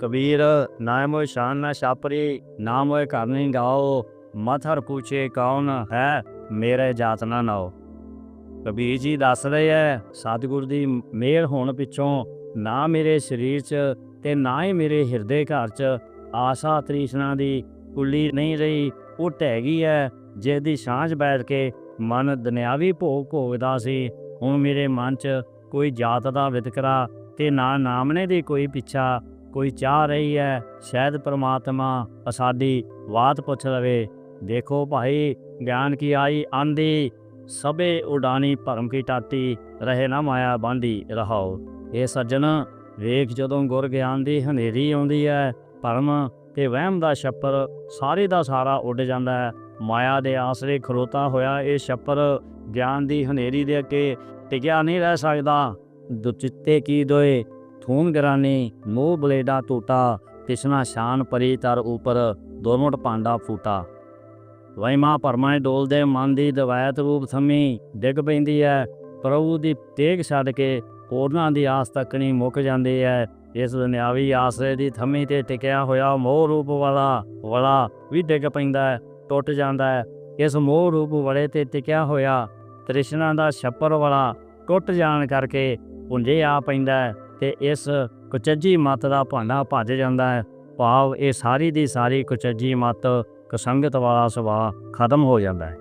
ਕਬੀਰ, ਨਾ ਮੋਇ ਸ਼ਾਨ, ਨਾ ਛਾਪਰੀ, ਨਾ ਮੋਇ ਘਰ ਨਹੀਂ ਗਾਓ। ਮਥਰ ਪੁੱਛੇ ਕੌਣ ਹੈ, ਮੇਰੇ ਜਾਤ ਨਾ ਨਾਓ। ਕਬੀਰ ਜੀ ਦੱਸ ਰਹੇ ਐ, ਸਤਿਗੁਰ ਦੀ ਮਿਹਰ ਹੋਣ ਪਿੱਛੋਂ ਨਾ ਮੇਰੇ ਸਰੀਰ 'ਚ ਤੇ ਨਾ ਹੀ ਮੇਰੇ ਹਿਰਦੇ ਘਰ 'ਚ ਆਸਾ ਤ੍ਰਿਸ਼ਨਾ ਦੀ ਕੁੱਲੀ ਨਹੀਂ ਰਹੀ। ਉਹ ਢਹਿ ਗਈ ਐ, ਜਿਹਦੀ ਸਾਂਝ ਬੈਠ ਕੇ ਮਨ ਦੁਨਿਆਵੀ ਭੋਗ ਭੋਗਦਾ ਸੀ। ਹੁਣ ਮੇਰੇ ਮਨ 'ਚ ਕੋਈ ਜਾਤ ਦਾ ਵਿਤਕਰਾ ਤੇ ਨਾ ਨਾਮਨੇ ਦੀ ਕੋਈ ਪਿੱਛਾ ਕੋਈ ਚਾਹ ਰਹੀ ਹੈ, ਸ਼ਾਇਦ ਪ੍ਰਮਾਤਮਾ ਅਸਾਦੀ ਬਾਤ ਪੁੱਛ ਲਵੇ। ਦੇਖੋ ਭਾਈ, ਗਿਆਨ ਕੀ ਆਈ, ਆਂਦੀ, ਸਭੇ ਉਡਾਨੀ ਭਰਮ ਕੀ ਟਾਟੀ ਰਹੇ ਨਾ ਮਾਇਆ ਬਾਂਦੀ ਰਹਾਓ। ਇਹ ਸੱਜਣ, ਵੇਖ ਜਦੋਂ ਗੁਰ ਗਿਆਨ ਦੀ ਹਨੇਰੀ ਆਉਂਦੀ ਹੈ, ਭਰਮ ਤੇ ਵਹਿਮ ਦਾ ਛੱਪਰ ਸਾਰੇ ਦਾ ਸਾਰਾ ਉੱਡ ਜਾਂਦਾ ਹੈ। ਮਾਇਆ ਦੇ ਆਸਰੇ ਖਲੋਤਾ ਹੋਇਆ ਇਹ ਛੱਪਰ ਗਿਆਨ ਦੀ ਹਨੇਰੀ ਦੇ ਅੱਗੇ ਟਿਕਿਆ ਨਹੀਂ ਰਹਿ ਸਕਦਾ। ਦੁਚਿੱਤੇ ਕੀ ਦੋਏ ਥੂਨ ਗਰਾਨੀ, ਮੋਹ ਬਲੇਡਾ ਟੂਟਾ, ਤਿਸਨਾ ਸ਼ਾਨ ਪਰੀ ਤਰ ਉਪਰ ਦੋਨੋਂ ਪਾਂਡਾ ਫੂਟਾ। ਵੈਮਾ ਪਰਮਾਏ ਡੋਲਦੇ ਮਨ ਦੀ ਦਵਾਇਤ ਰੂਪ ਥਮੀ ਡਿੱਗ ਪੈਂਦੀ ਹੈ ਪ੍ਰਭੂ ਦੀ ਤੇਗ ਛੱਡ ਕੇ ਹੋਰਨਾਂ ਦੀ ਆਸ ਤੱਕ ਮੁੱਕ ਜਾਂਦੀ ਹੈ ਇਸ ਦੁਨਿਆਵੀ ਆਸਰੇ ਦੀ ਥਮੀ ਤੇ ਟਿਕਿਆ ਹੋਇਆ ਮੋਹ ਰੂਪ ਵਾਲਾ ਵਾਲਾ ਵੀ ਡਿੱਗ ਪੈਂਦਾ ਹੈ ਟੁੱਟ ਜਾਂਦਾ ਹੈ ਇਸ ਮੋਹ ਰੂਪ ਵਾਲੇ ਤੇ ਟਿਕਿਆ ਹੋਇਆ ਤ੍ਰਿਸ਼ਨਾ ਦਾ ਛੱਪਰ ਵਾਲਾ ਟੁੱਟ ਜਾਣ ਕਰਕੇ ਪੁੰਜੇ ਆ ਪੈਂਦਾ ਹੈ ਤੇ ਇਸ ਕੁਚੱਜੀ ਮਤ ਦਾ ਭਾਂਡਾ ਭੱਜ ਜਾਂਦਾ ਹੈ। ਭਾਵ ਇਹ ਸਾਰੀ ਦੀ ਸਾਰੀ ਕੁਚੱਜੀ ਮਤ ਕਸੰਗਤ ਵਾਲਾ ਸੁਭਾਅ ਖਤਮ ਹੋ ਜਾਂਦਾ ਹੈ।